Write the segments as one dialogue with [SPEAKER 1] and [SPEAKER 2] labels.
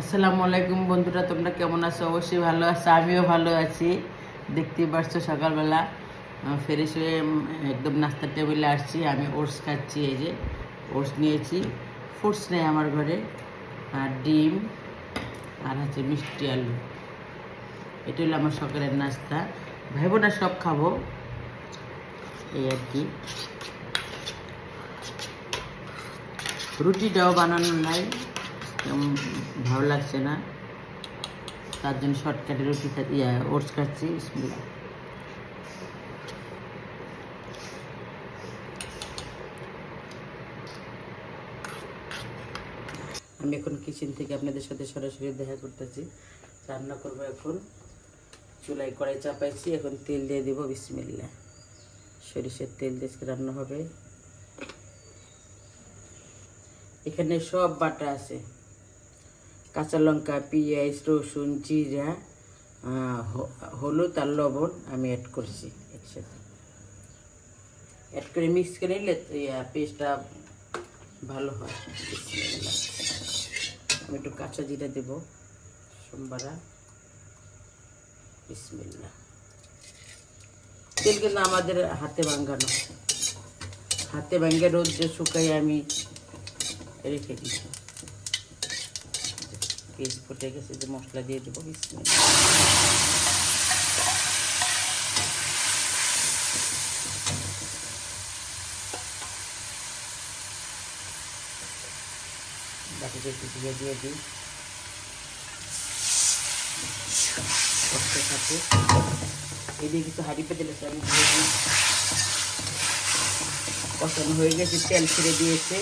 [SPEAKER 1] আসসালামু আলাইকুম বন্ধুরা, তোমরা কেমন আছো? অবশ্যই ভালো আছো, আমিও ভালো আছি। দেখতেই পারছ সকালবেলা। ফ্রেশ হয়ে একদম নাস্তার টেবিলে আসছি। আমি ওটস খাচ্ছি, এই যে ওটস নিয়েছি। ফ্রুটস নেই আমার ঘরে। আর ডিম, আর হচ্ছে মিষ্টি আলু। এটা হলো আমার সকালের নাস্তা। ভাইবো না সব খাব। এই আর কি। রুটিটাও বানানো নাই। ভালো লাগছে না। তার জন্য শর্টকাটে রুটি ইয়া, ওটস খাচ্ছি। আমি এখন কিচেন থেকে আপনাদের সাথে সরাসরি দেখা করতেছি। রান্না করব এখন। চুলায় কড়াই চাপাইছি, এখন তেল দিয়ে দিব বিসমিল্লা সরিষার তেল দিয়ে রান্না হবে। এখানে সব বাটা আছে। কাঁচা লঙ্কা, পেঁয়াজ, রসুন, জিরা হলুদ আর লবণ আমি অ্যাড করছি একসাথে। অ্যাড করে মিক্স করে নিলে পেস্টটা ভালো হয়। আমি একটু কাঁচা জিরা দেবো। সোমবারা। বিসমিল্লা তেল কিন্তু আমাদের হাতে ভাঙ্গানো হাতে ভাঙ্গে রোদ্রে শুকাই আমি রেখে দিচ্ছি। পেঁয়াজ ফুটে গেছে, যে মশলা দিয়ে দেবো একটু দিয়ে দিয়ে দিই। কষানো হয়ে গেছে, তেল ছেড়ে দিয়েছে।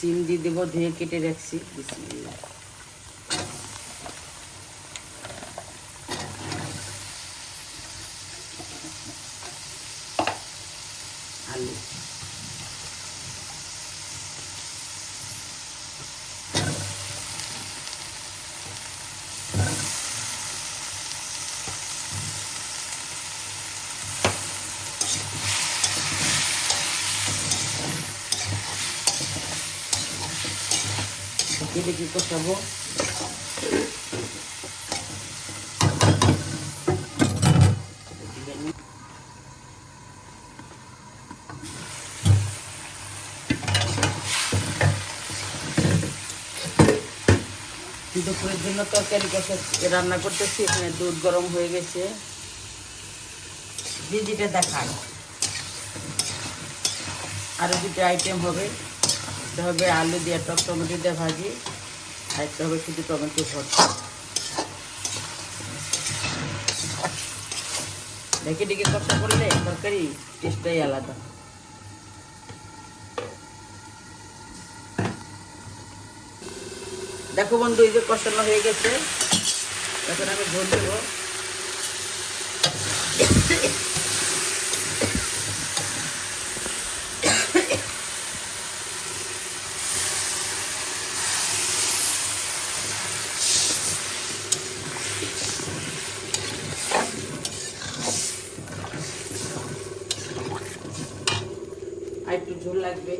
[SPEAKER 1] সিম দিয়ে দেবো ধুয়ে কেটে রাখছি। বিসমিল্লাহ আলু কেটে কি কষাবো? দুপুরের জন্য তরকারি কষা রান্না করতেছি, এখানে দুধ গরম হয়ে গেছে। দিদিটা দেখায় আরও দুটো আইটেম হবে। হবে আলু দিয়ে টক টমেটো দিয়ে ভাজি। একটা হবে, শুধু টমেটো ভর্তা। ঢেকে কষা করলে তরকারি টেস্টটাই আলাদা। দেখো বন্ধু, এই যে কষানো হয়ে গেছে, এখন আমি ঝোল দেবো আর একটু ঝোল লাগবে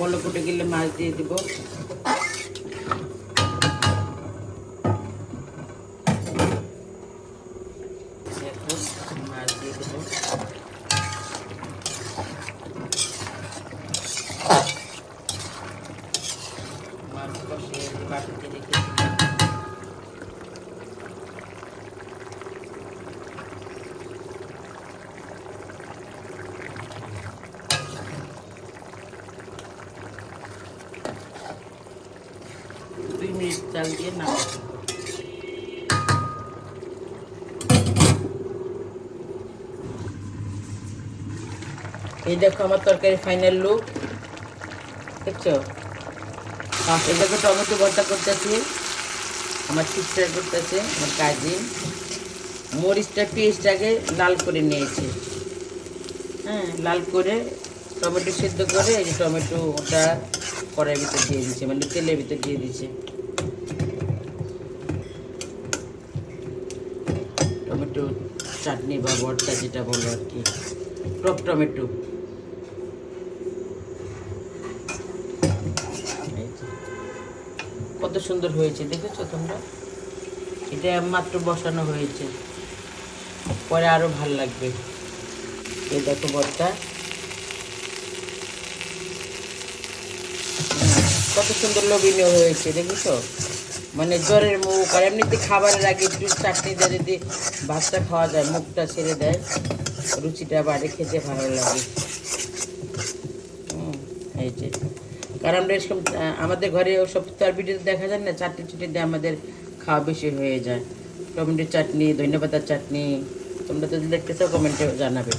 [SPEAKER 1] বলো ফুটে গেলে মাছ দিয়ে দিব এখন মাছ দিয়ে দেবো মাছ কষিয়ে বাটিতে রেখেছিলাম দুই মিনিট চাল দিয়ে না এই দেখো আমার তরকারি ফাইনাল লুক দেখছ? এই দেখো টমেটো ভর্তা করতেছি। আমার সিস্টার করতেছে, আমার কাজিন মরিচটা, পেস্টটাকে লাল করে নিয়েছে। হ্যাঁ লাল করে টমেটো সেদ্ধ করে এই যে টমেটো ওটা কড়াইয়ের ভিতর দিয়ে দিচ্ছে মানে তেলের ভিতর দিয়ে দিচ্ছে টমেটো চাটনি বা ভর্তা যেটা বলো আর কি। টক টমেটো। কত সুন্দর হয়েছে, দেখেছ তোমরা? এটা মাত্র বসানো হয়েছে। পরে আরও ভালো লাগবে। এই দেখো ভর্তা। কত সুন্দর লোভনীয় হয়েছে, দেখেছ? মানে জ্বরের মুখ, আর এমনিতে খাবারের আগে একটু চাটনি দিয়ে যদি ভাতটা খাওয়া যায়, মুখটা ছেড়ে দেয়, রুচিটা বাড়ে, খেতে ভালো লাগে। এই যে। কারণ আমরা এরকম আমাদের ঘরে ওসব তো আর ভিডিওতে দেখা যায় না চাটনি চুটি দিয়ে আমাদের খাওয়া বেশি হয়ে যায়। টমেটোর চাটনি ধন্যপাতার চাটনি, তোমরা দেখতে চাও কমেন্টে জানাবে।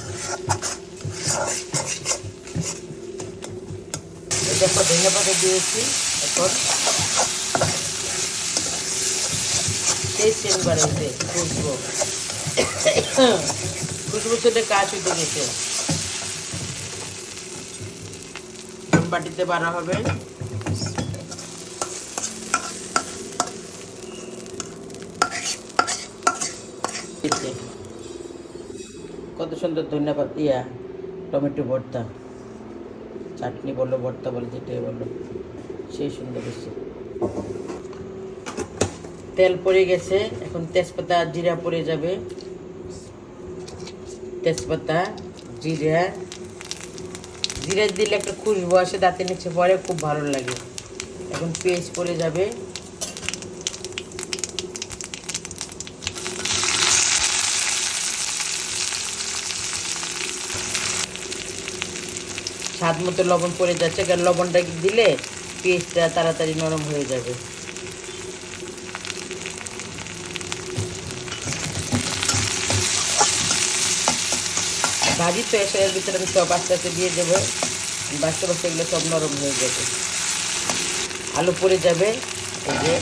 [SPEAKER 1] দেখো ধন্যপাতা দিয়েছি, এখন খুশবো খুশবো সেটা কাজ গেছে। বাটিতে বাড়া হবে? কত সুন্দর ধন্যবাদ, ইয়া, টমেটো ভর্তা। চাটনি বলল, ভর্তা বলো যেটাই বলল। সেই সুন্দর হয়েছে তেল পড়ে গেছে, এখন তেজপাতা জিরা পড়ে যাবে। তেজপাতা, জিরা। জিরা দিলে একটা খুশবু আসে দাঁতের নিচে পরে খুব ভালো লাগে। এখন পেঁয়াজ পড়ে যাবে। স্বাদ মতো লবণ পড়ে যাচ্ছে, কারণ লবণটা দিলে পেঁয়াজটা তাড়াতাড়ি নরম হয়ে যাবে। ভাজি তো এসে এর ভিতরে সব আস্তে আস্তে দিয়ে দেবো। বাচ্চা বাচ্চা এগুলো সব নরম হয়ে যাবে। আলু পড়ে যাবে। এই যে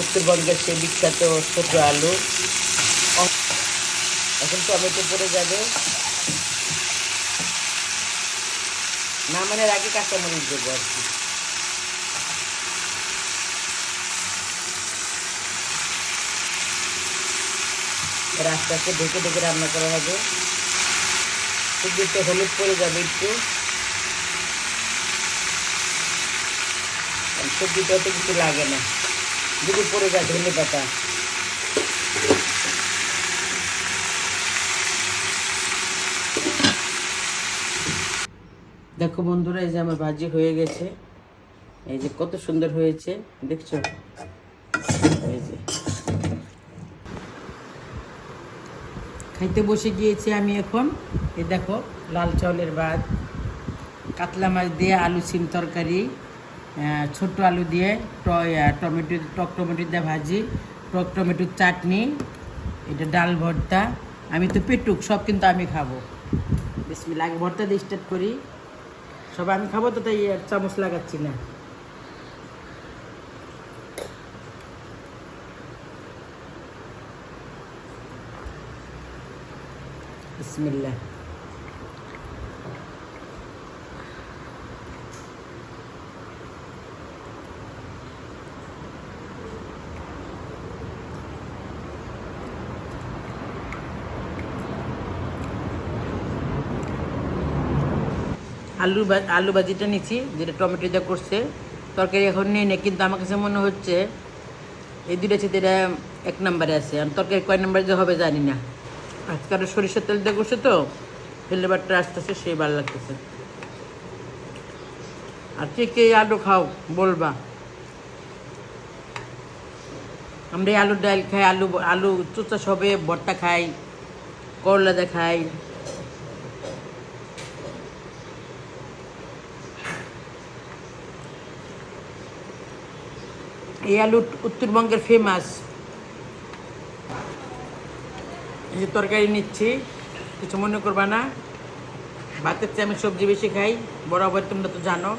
[SPEAKER 1] উত্তরবঙ্গের সে বিখ্যাত ছোট আলু। এখন টমেটো পড়ে যাবে। না নামানোর আগে কাঁচামরিচ দেবো আর কি। আস্তে আস্তে ঢেকে ঢেকে রান্না করা হবে। একটু হলুদ পড়ে যাবে একটু। সবজিটা তো কিছু লাগে না। যদি পড়ে যায় ধনে পাতা। দেখো বন্ধুরা, এই যে আমার ভাজি হয়ে গেছে। এই যে কত সুন্দর হয়েছে, দেখছ? খাইতে বসে গিয়েছি আমি এখন। এই দেখো, লাল চাউলের ভাত, কাতলা মাছ দিয়ে আলু সিম তরকারি ছোট আলু দিয়ে টমেটো, টক টমেটো দিয়ে ভাজি, টক টমেটোর চাটনি, এটা ডাল ভর্তা। আমি তো পেটুক, সব কিন্তু আমি খাব। বিসমিল্লাহ, আগে ভর্তা দিয়ে স্টার্ট করি। সব আমি খাব তো তাই চামচ লাগাচ্ছি না। বিসমিল্লাহ। আলু আলু ভাজিটা নিচ্ছি যেটা টমেটো দিয়ে করছে। তরকারি এখন নিয়ে নেই কিন্তু আমার কাছে মনে হচ্ছে এই দুটো এটা এক নম্বরে আছে। তরকারি কয় নম্বরে যে হবে জানি না। আজকাল সরিষার তেল দিয়ে করছে তো ফ্লেভারটা আসতেছে, সেই ভালো লাগতেছে। আর কে কে আলু খাও, বলবা। আমরা আলুর ডাল খাই, আলু আলু চুচা সবে, ভর্তা খাই, করলা দিয়ে খাই। এই আলু উত্তরবঙ্গের ফেমাস যে তরকারি নিচ্ছি, কিছু মনে করবা না। ভাতের চেয়ে আমি সবজি বেশি খাই, বরাবর তোমরা তো জানো।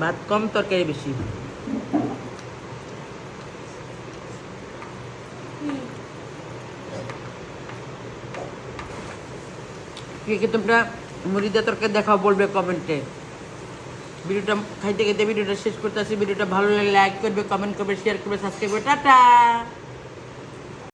[SPEAKER 1] ভাত কম, তরকারি বেশি। তোমরা মুড়ি দিয়ে তরকারি দেখাও বলবে কমেন্টে। ভিডিওটা খাইতে খেতে ভিডিওটা শেষ করতে আসি ভিডিওটা ভালো লাগে লাইক করবে কমেন্ট করবে শেয়ার করবে সাবস্ক্রাইব করবে। টাটা!